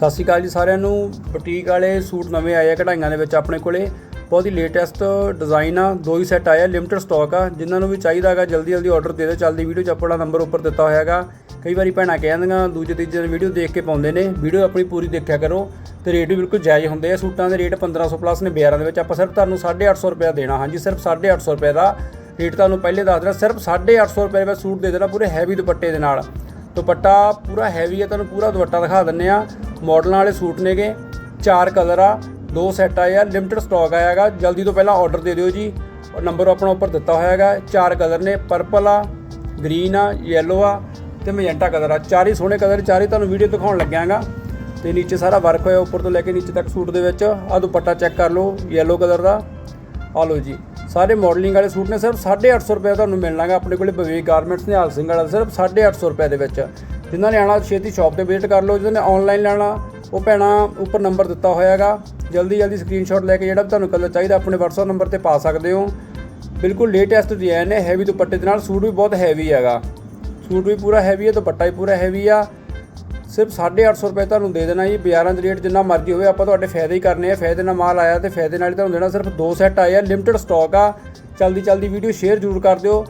ਸਤਿ ਸ਼੍ਰੀ ਅਕਾਲ ਜੀ ਸਾਰਿਆਂ ਨੂੰ। ਬੁਟੀਕ ਵਾਲੇ ਸੂਟ ਨਵੇਂ ਆਏ ਆ ਕਢਾਈਆਂ ਦੇ ਵਿੱਚ ਆਪਣੇ ਕੋਲੇ। ਬਹੁਤ ਹੀ ਲੇਟੈਸਟ ਡਿਜ਼ਾਈਨ ਆ। ਦੋ ਹੀ ਸੈੱਟ ਆਇਆ ਲਿਮਟਿਡ ਸਟਾਕ ਆ। ਜਿਨ੍ਹਾਂ ਨੂੰ ਵੀ ਚਾਹੀਦਾ ਹੈਗਾ, ਜਲਦੀ ਜਲਦੀ ਆਰਡਰ ਦੇ ਦਿਓ। ਚੱਲਦੀ ਵੀਡੀਓ 'ਚ ਆਪਣਾ ਨੰਬਰ ਉੱਪਰ ਦਿੱਤਾ ਹੋਇਆ ਹੈਗਾ। ਕਈ ਵਾਰੀ ਭੈਣਾਂ ਕਹਿ ਦਿੰਦੀਆਂ, ਦੂਜੇ ਤੀਜੇ ਦਿਨ ਵੀਡੀਓ ਦੇਖ ਕੇ ਪਾਉਂਦੇ ਨੇ। ਵੀਡੀਓ ਆਪਣੀ ਪੂਰੀ ਦੇਖਿਆ ਕਰੋ। ਤੇ ਰੇਟ ਵੀ ਬਿਲਕੁਲ ਜਾਇਜ਼ ਹੁੰਦੇ ਆ। ਸੂਟਾਂ ਦੇ ਰੇਟ 1500 ਪਲੱਸ ਨੇ ਬਿਆਰਾਂ ਦੇ ਵਿੱਚ। ਆਪਾਂ ਸਿਰਫ ਤੁਹਾਨੂੰ 850 ਰੁਪਏ ਦੇਣਾ। ਹਾਂਜੀ, ਸਿਰਫ 850 ਰੁਪਏ ਦਾ ਰੇਟ ਤੁਹਾਨੂੰ ਪਹਿਲੇ ਦੱਸ ਦਿੰਦਾ। ਸਿਰਫ 850 ਰੁਪਏ ਵਿੱਚ ਸੂਟ ਦੇ ਦੇਣਾ ਪੂਰੇ ਹੈਵੀ ਦੁਪੱਟੇ ਦੇ ਨਾਲ। ਦੁਪੱਟਾ ਪੂਰਾ ਹੈਵੀ ਹੈ ਤੁਹਾਨੂੰ ਪੂਰਾ ਦੁਪੱਟਾ ਦਿਖਾ ਦਿੰਨੇ ਆ। ਮਾਡਲਾਂ ਵਾਲੇ ਸੂਟ ਨੇਗੇ, ਚਾਰ ਕਲਰ ਆ ਦੋ ਸੈੱਟ ਆਏ ਆ ਲਿਮਟਿਡ ਸਟਾਕ ਆਇਆ ਹੈਗਾ, ਜਲਦੀ ਤੋਂ ਪਹਿਲਾਂ ਆਰਡਰ ਦੇ ਦਿਓ ਜੀ। ਨੰਬਰ ਆਪਣਾ ਉੱਪਰ ਦਿੱਤਾ ਹੋਇਆ ਹੈਗਾ, ਚਾਰ ਕਲਰ ਨੇ ਪਰਪਲ ਆ ਗ੍ਰੀਨ ਆ ਯੈਲੋ ਆ ਤੇ ਮੈਜੈਂਟਾ ਕਲਰ ਆ। ਚਾਰੇ ਸੋਹਣੇ ਕਲਰ, ਚਾਰੇ ਤੁਹਾਨੂੰ ਵੀਡੀਓ ਦਿਖਾਉਣ ਲੱਗਿਆਗਾ। ਤੇ ਨੀਚੇ ਸਾਰਾ ਵਰਕ ਹੋਇਆ, ਉੱਪਰ ਤੋਂ ਲੈ ਕੇ ਨੀਚੇ ਤੱਕ ਸੂਟ ਦੇ ਵਿੱਚ। ਆ ਦੁਪੱਟਾ ਚੈੱਕ ਕਰ ਲਓ ਯੈਲੋ ਕਲਰ ਦਾ। ਆ ਲਓ ਜੀ, ਸਾਰੇ ਮਾਡਲਿੰਗ ਵਾਲੇ ਸੂਟ ਨੇ ਸਿਰਫ 850 ਰੁਪਏ ਤੁਹਾਨੂੰ ਮਿਲਣਾਗਾ। ਆਪਣੇ ਕੋਲੇ ਬਵੇਕ ਗਾਰਮੈਂਟਸ ਨੇ ਨਿਹਾਲ ਸਿੰਘ ਵਾਲਾ ਸਿਰਫ 850 ਰੁਪਏ ਦੇ ਵਿੱਚ। ਜਿਨ੍ਹਾਂ ਨੇ ਆਣਾ ਛੇਤੀ ਸ਼ਾਪ ਤੇ ਵਿਜ਼ਿਟ ਕਰ ਲਓ ਜਿਹਨਾਂ ਨੇ ਆਨਲਾਈਨ ਲੈਣਾ, ਉਹ ਭੈਣਾ ਉੱਪਰ ਨੰਬਰ ਦਿੱਤਾ ਹੋਇਆ ਹੈਗਾ। ਜਲਦੀ ਜਲਦੀ ਸਕਰੀਨਸ਼ਾਟ ਲੈ ਕੇ ਜਿਹੜਾ ਵੀ ਤੁਹਾਨੂੰ ਕਲਰ ਚਾਹੀਦਾ, ਆਪਣੇ WhatsApp ਨੰਬਰ ਤੇ ਪਾ ਸਕਦੇ ਹੋ। ਬਿਲਕੁਲ ਲੇਟੈਸਟ ਡਿਜ਼ਾਈਨ ਹੈ ਹੈਵੀ ਦੁਪੱਟੇ ਦੇ ਨਾਲ ਸੂਟ ਵੀ ਬਹੁਤ ਹੈਵੀ ਹੈਗਾ। ਸੂਟ ਵੀ ਪੂਰਾ ਹੈਵੀ ਹੈ, ਦੁਪੱਟਾ ਵੀ ਪੂਰਾ ਹੈਵੀ ਆ। ਸਿਰਫ 850 ਰੁਪਏ ਤੁਹਾਨੂੰ ਦੇ ਦੇਣਾ ਜੀ, ਬਾਜ਼ਾਰਾਂ ਦੇ ਰੇਟ ਜਿੰਨਾ ਮਰਜ਼ੀ ਹੋਵੇ, ਆਪਾਂ ਤੁਹਾਡੇ ਫਾਇਦੇ ਹੀ ਕਰਨੇ ਆ, ਫਾਇਦੇ ਨਾਲ ਮਾਲ ਆਇਆ ਤੇ ਫਾਇਦੇ ਨਾਲ ਹੀ ਤੁਹਾਨੂੰ ਦੇਣਾ, ਸਿਰਫ ਦੋ ਸੈੱਟ ਆਏ ਆ ਲਿਮਟਿਡ ਸਟਾਕ ਆ। ਜਲਦੀ ਜਲਦੀ ਵੀਡੀਓ ਸ਼ੇਅਰ ਜ਼ਰੂਰ ਕਰ ਦਿਓ।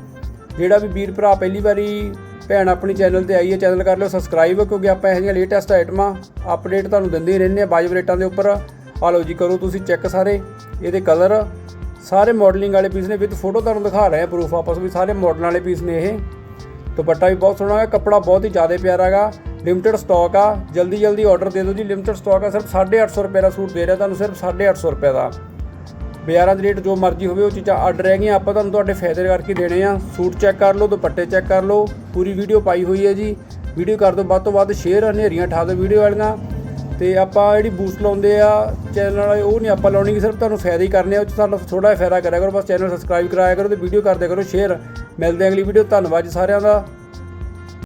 ਜਿਹੜਾ ਵੀ ਵੀਰ ਭਰਾ ਪਹਿਲੀ ਵਾਰੀ ਭੈਣ ਆਪਣੀ ਚੈਨਲ ਤੇ ਆਈ ਹੈ ਚੈਨਲ ਕਰ ਲਿਓ ਸਬਸਕ੍ਰਾਈਬ ਕਿਉਂਕਿ ਆਪਾਂ ਇਹੋ ਜਿਹੀਆਂ ਲੇਟੈਸਟ ਆਈਟਮਾਂ ਅਪਡੇਟ ਤੁਹਾਨੂੰ ਦਿੰਦੇ ਹੀ ਰਹਿੰਦੇ ਆ ਵਾਜਬ ਰੇਟਾਂ ਦੇ ਉੱਪਰ। ਆ ਲਓ ਜੀ, ਕਰੋ ਤੁਸੀਂ ਚੈੱਕ ਸਾਰੇ, ਇਹਦੇ ਕਲਰ ਸਾਰੇ ਮਾਡਲਿੰਗ ਵਾਲੇ ਪੀਸ ਨੇ ਵਿਦ ਫੋਟੋ ਤੁਹਾਨੂੰ ਦਿਖਾ ਰਹੇ ਆ ਪ੍ਰੂਫ ਆਪਸ ਵੀ, ਸਾਰੇ ਮਾਡਲ ਵਾਲੇ ਪੀਸ ਨੇ ਇਹ। ਦੁਪੱਟਾ ਵੀ ਬਹੁਤ ਸੋਹਣਾ ਹੈ, ਕੱਪੜਾ ਬਹੁਤ ਹੀ ਜ਼ਿਆਦਾ ਪਿਆਰਾ ਹੈਗਾ ਲਿਮਟਿਡ ਸਟਾਕ ਆ, ਜਲਦੀ ਜਲਦੀ ਆਰਡਰ ਦੇ ਦਿਓ ਜੀ ਲਿਮਟਿਡ ਸਟਾਕ ਆ, ਸਿਰਫ 850 ਰੁਪਏ ਦਾ ਸੂਟ ਦੇ ਰਿਹਾ, ਤੁਹਾਨੂੰ ਸਿਰਫ 850 ਰੁਪਏ ਦਾ। ਬਾਜ਼ਾਰਾਂ ਦੇ ਰੇਟ ਜੋ ਮਰਜ਼ੀ ਹੋਵੇ, ਉਹ ਚੀਜ਼ਾਂ ਆਰਡਰ ਹੈਗੀਆਂ ਆਪਾਂ ਤੁਹਾਨੂੰ ਤੁਹਾਡੇ ਫਾਇਦੇ ਕਰਕੇ ਦੇਣੇ ਆ। ਸੂਟ ਚੈੱਕ ਕਰ ਲਓ, ਦੁਪੱਟੇ ਚੈੱਕ ਕਰ ਲਓ ਪੂਰੀ ਵੀਡੀਓ ਪਾਈ ਹੋਈ ਹੈ ਜੀ। ਵੀਡੀਓ ਕਰ ਦਿਓ, ਵੱਧ ਤੋਂ ਵੱਧ ਸ਼ੇਅਰ ਹਨੇਰੀਆਂ ਠਾ ਦਿਓ ਵੀਡੀਓ ਵਾਲੀਆਂ। ਤੇ ਆਪਾਂ ਜਿਹੜੀ ਬੂਸਟ ਲਾਉਂਦੇ ਆ ਚੈਨਲ ਵਾਲੇ, ਉਹ ਨਹੀਂ ਆਪਾਂ ਲਾਉਣੀ ਕਿ ਸਿਰਫ ਤੁਹਾਨੂੰ ਫਾਇਦੇ ਹੀ ਕਰਨੇ ਆ, ਉਹ 'ਚ ਸਾਨੂੰ ਥੋੜਾ ਜਿਹਾ ਫਾਇਦਾ ਕਰਿਆ ਕਰੋ, ਬਸ ਚੈਨਲ ਸਬਸਕ੍ਰਾਈਬ ਕਰਾਇਆ ਕਰੋ ਤੇ ਵੀਡੀਓ ਕਰਦੇ ਕਰੋ ਸ਼ੇਅਰ ਮਿਲਦੇ ਆ ਅਗਲੀ ਵੀਡੀਓ, ਧੰਨਵਾਦ ਜੀ ਸਾਰਿਆਂ ਦਾ।